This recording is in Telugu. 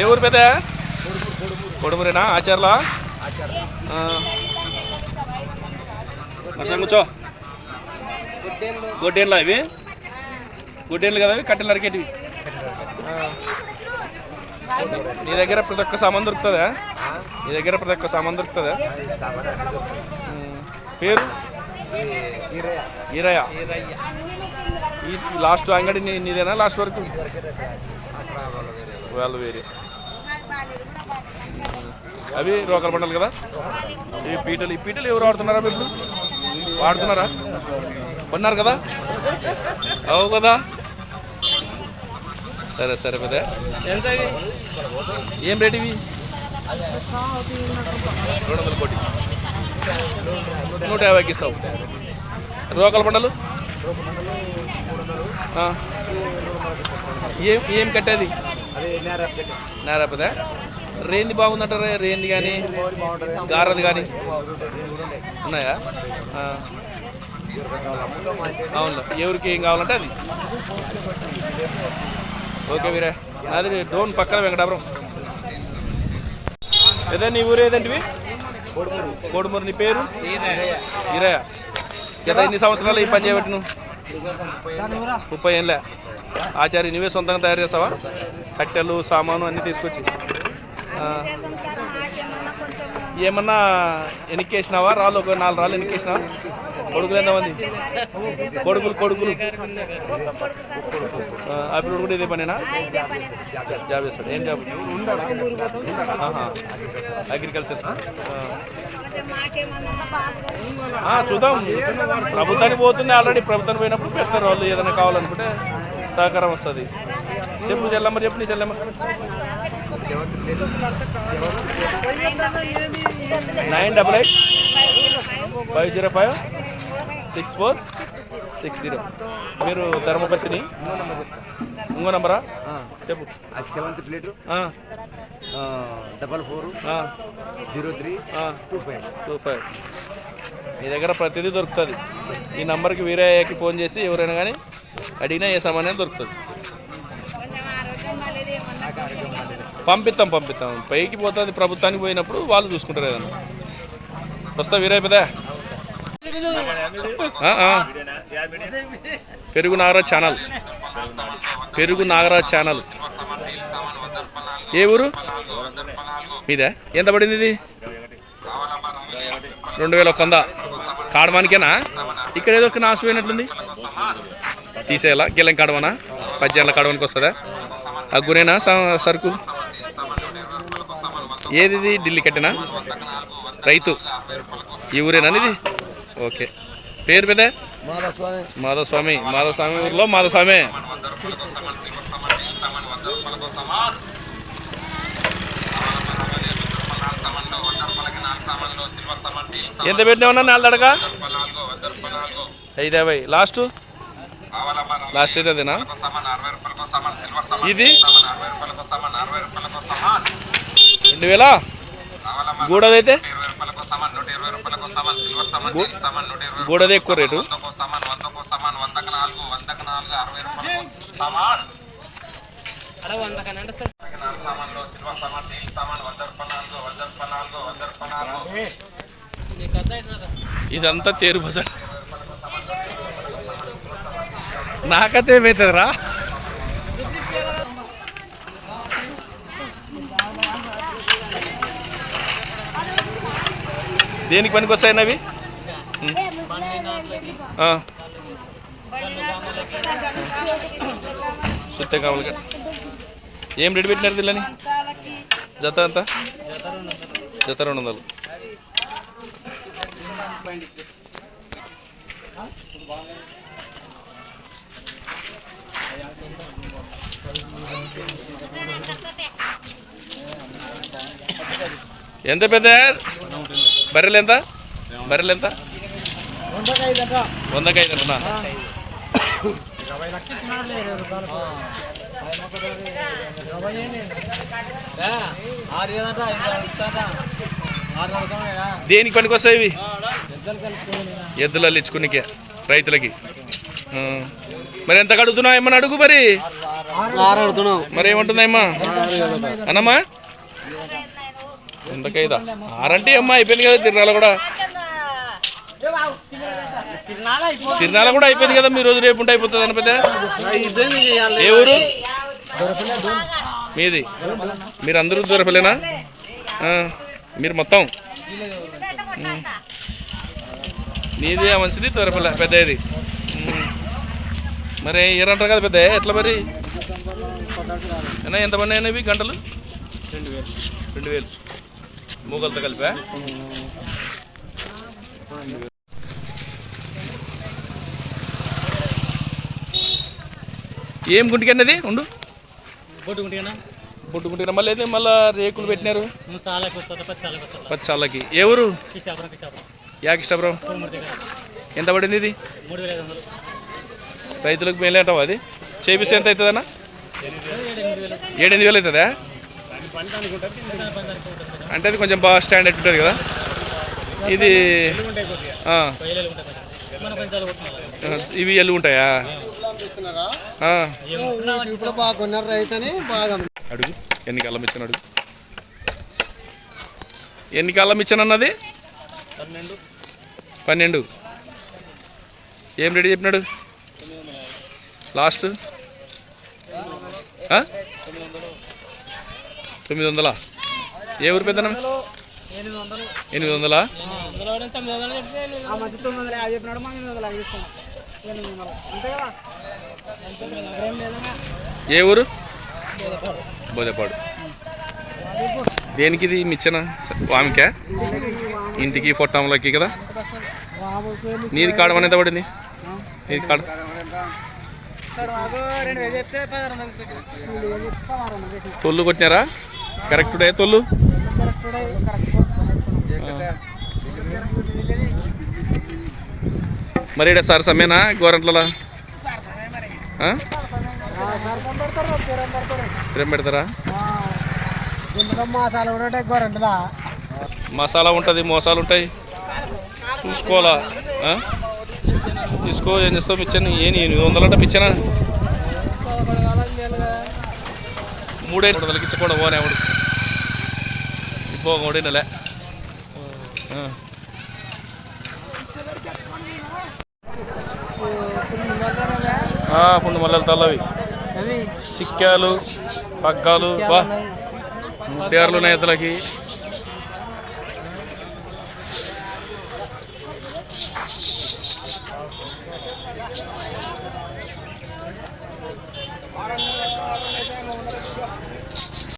ఏ ఊరు పెద్ద? కొడుమురేనా? ఆచార్లా? వర్షం కూర్చో. గొడ్డేన్లా ఇవి? గొడ్డేన్లు కదా ఇవి? కట్టెలు నరికేటివి. నీ దగ్గర ప్రతి ఒక్క సామాన్ దొరుకుతుందా? నీ దగ్గర ప్రతి ఒక్క సామాన్ దొరుకుతుందా. పేరు? ఈరయ్య. ఈ లాస్ట్ అంగడి నీ నీదేనా లాస్ట్ వరకు? వాళ్ళు వేరే. అవి రోకల బండలు కదా? ఇవి పీటలు ఈ పీటలు ఎవరు వాడుతున్నారా మీరు? ఇప్పుడు వాడుతున్నారా? కొన్నారు కదా? అవు కదా? సరే సరే పెద్ద. ఎంత? ఏం రేట్ ఇవి? రెండు వందల కోటి. నూట యాభైకి ఇస్తావు. రోకల బండలు? ఆ. ఏం ఏం కట్టేది? నేరాపదా? రేంది బాగుందంటారా? రేంది కానీ గారది కానీ ఉన్నాయా. అవును ఎవరికి ఏం కావాలంటే అది. ఓకే వీరే. అది డోన్ పక్కన వెంకటాపురం. ఏదో నీ ఊరు ఏదంటివి? కోడుమూరు. నీ పేరు? ఈరయ్య గత ఎన్ని సంవత్సరాలు ఈ పని చేయబట్టి నువ్వు ముప్పై ఏళ్ళ. ఆచార్య నువ్వే సొంతంగా తయారు చేస్తావా కట్టెలు సామాను అన్నీ తీసుకొచ్చి. ఏమన్నా ఎనిక్కేసినావా? రాళ్ళు ఒక నాలుగు రాళ్ళు ఎనిక్కేసినావా? కొడుకులు ఎంతమంది కొడుకులు కొడుకులు. అప్పుడు కూడా ఇదే పనేనా? జాబ్ చేస్తాడు. ఏం జాబ్. అగ్రికల్చర్. చూద్దాం. ప్రభుత్వానికి పోతుంది ఆల్రెడీ. ప్రభుత్వానికి పోయినప్పుడు పెడతారు వాళ్ళు ఏదైనా కావాలనుకుంటే సహకారం వస్తుంది. చెప్పు చెల్లమ్మ చెప్పు నీ Chellamma. Nine double eight. Five zero five. Six four? Six zero. మీరు ధర్మపతిని ఇంకో నంబరా? చెప్పు. Seventh plate? Double four? Zero three. Two five. Two five. మీ దగ్గర ప్రతిదీ దొరుకుతుంది. ఈ నంబర్కి వేరే అయ్యాకి ఫోన్ చేసి ఎవరైనా కానీ అడిగినా ఏ సామాన్యం దొరుకుతుంది. పంపిస్తాం పంపిస్తాం పైకి పోతుంది ప్రభుత్వానికి పోయినప్పుడు వాళ్ళు చూసుకుంటారు ఏదన్నా. వస్తా వీరే పెదా ఆ, ఆ. పెరుగు నాగరాజ్ ఛానల్. పెరుగు నాగరాజ్ ఛానల్. ఏ ఊరు? మీదే? ఎంత పడింది ఇది? రెండు వేల ఒక వంద. కాడమానికేనా? ఇక్కడ ఏదో ఒక నాసిపోయినట్లుంది తీసేయాలా? గిల్లెం కాడమనా? పద్యాల కాడవానికి వస్తుందా ఆ గురేనా స- సరుకు? ఏది ఇది? ఢిల్లీ కట్టినా? రైతు. ఈ ఊరేనా ఇది ఓకే. పేరు పెద్ద? మాధవస్వామి. మాధవస్వామి. ఊర్లో? మాధవస్వామి. ఎంత పెట్టినామన్నా నాలుగు అడగా ఐదు యాభై లాస్ట్? లాస్ట్ రేట్ అదేనా? ఇది? రెండు వేల? గూడదైతే? గూడది ఎక్కువ రేటు? ఇదంతా తేరు బజార్ నాకైతే ఏమవుతుందిరా దేనికి పనికి వస్తాయి అవి సుత్తే కావాలి ఏం రెడీ పెట్టినారు దీళ్ళని జత ఎంత? జత రెండు వందలు. ఎంత పెద్ద? బర్రెలు ఎంత? బర్రెలు ఎంత? వందకి ఐదు దేనికి పనికి వస్తాయి ఇవి ఎద్దులు అల్లించుకునికే రైతులకి. మరి ఎంత కడుగుతున్నావు ఏమన్నా అడుగు మరి. మరి ఏమంటుందమ్మా? అన్నమ్మా? ఎంతకైదా ఆరంటే అమ్మా అయిపోయింది కదా తిరునాల కూడా. తిరునాల కూడా అయిపోయింది కదా మీ రోజు రేపు ఉంటే అయిపోతుంది అని పెద్ద ఏ ఊరు? మీది? మీరు అందరూ దూరపలేనా మీరు మొత్తం? మీది నీది మంచిది దూరపల్లె పెద్ద ఇది మరి ఇరంటారు కదా పెద్ద ఎట్లా మరి? అన్నా ఎంతమంది అయినవి గంటలు? రెండు వేలు. రెండు వేలు. మూగలతో కలిపా? ఏం గుంటికన్నది ఉండు. కొట్టుకుంటేనా బొట్టుకుంటున్నా మళ్ళీ అయితే మళ్ళీ రేకులు పెట్టినారు. సాలకు ఊరు? కిష్టాపురం కిష్టాపురం. యాకి ఇష్టపురం ఎంత పడింది ఇది? రైతులకు మేలే అంటావు అది? చేపిస్తే ఎంత అవుతుందన్నా? ఎనిమిది వేలు ఏడెనిమిది వేలు అవుతుందా అంటే అది కొంచెం బాగా స్టాండర్డ్ ఉంటుంది కదా? ఇది ఇవి ఎల్లు ఉంటాయా? ఆ, ఇప్పుడు బాగున్నారు రైతని బాగా అడుగు ఎన్ని కాలం ఇచ్చాను అడుగు. ఎన్ని కాలం ఇచ్చాను అన్నది? పన్నెండు. పన్నెండు. ఏం రెడీ చెప్పినాడు? లాస్ట్? తొమ్మిది వందలా? ఏ ఊరు పెద్దన ఎనిమిది వందలు ఏ ఊరు? బోదేపాడు దేనికి ఇది మిచ్చన? వామికా ఇంటికి పొట్టంలోకి కదా? నీది కాడం అనేది పడింది? నీది కాడ? తొల్లు కొట్టినారా? కరెక్ట్ డే తొల్లు? మరి ఇక్కడ సార్ సమ్మేనా? గోరంట్లలో? ఏం పెడతారా మాసాలు గోరంటలా ఉంటుంది మోసాలు ఉంటాయి. చూసుకోవాలా? తీసుకో ఏం చేస్తావు మిచ్చని ఏని ఎనిమిది వందలంటే మిచ్చనా మూడే మూడు వందలకి ఇచ్చకుండా పోనే ఆవిడ పోగోడే పుండు మల్లెలు తల్లవి సిక్కాలు పగ్గాలు బా ముట్టారులు నేతలకి